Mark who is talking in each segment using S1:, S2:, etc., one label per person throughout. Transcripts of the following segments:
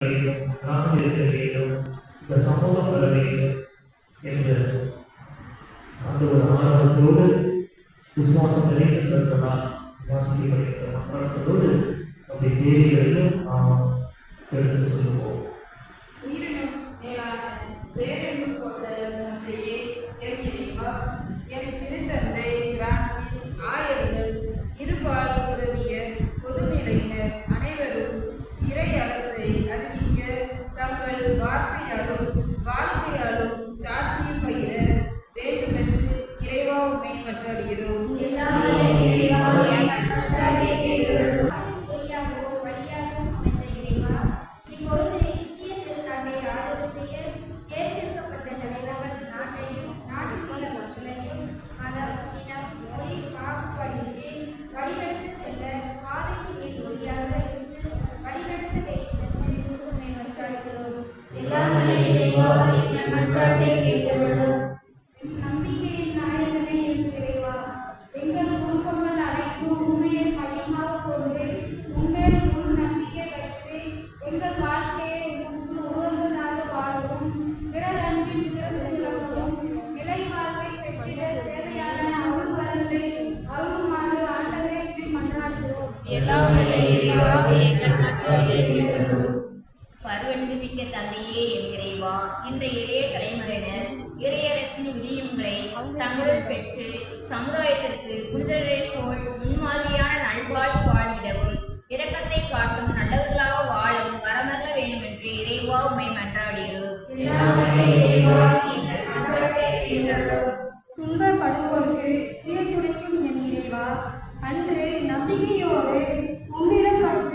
S1: வேண்டும் நானும் இருக்க வேண்டும் இந்த சமூகம் வர வேண்டும் என்று அந்த ஒரு ஆர்வத்தோடு விசுவாசம் நிறைந்த சொற்களால் வாசிக்கப்படுகிற மக்களோடு அப்படி தேவையிலிருந்து நாம் எடுத்து சொல்லுவோம்
S2: உதவிய பொதுநிலையினர் அனைவரும் இறை அரசை
S3: பருவன்பு தந்தையே என்கிறேவா? இன்றைய இளைய தலைமுறையினர் இறையரசின் விடியுங்களை தங்களுள் பெற்று சமுதாயத்திற்கு புரிதலை போல் முன்மாதிரியான நல்வாழ்வு வாழ்ந்திடவும் இரக்கத்தை காட்டும் நல்லவர்களாக வாழும் வரமல்ல வேண்டும் என்று இறைவா உண்மை மன்றாடுகிறோம்
S4: துன்பப்படுவோருக்கு உயிர் துடைக்கும் என் அன்று நம்பிக்கையோடு உம்மிடம்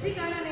S4: Chica, ¿no?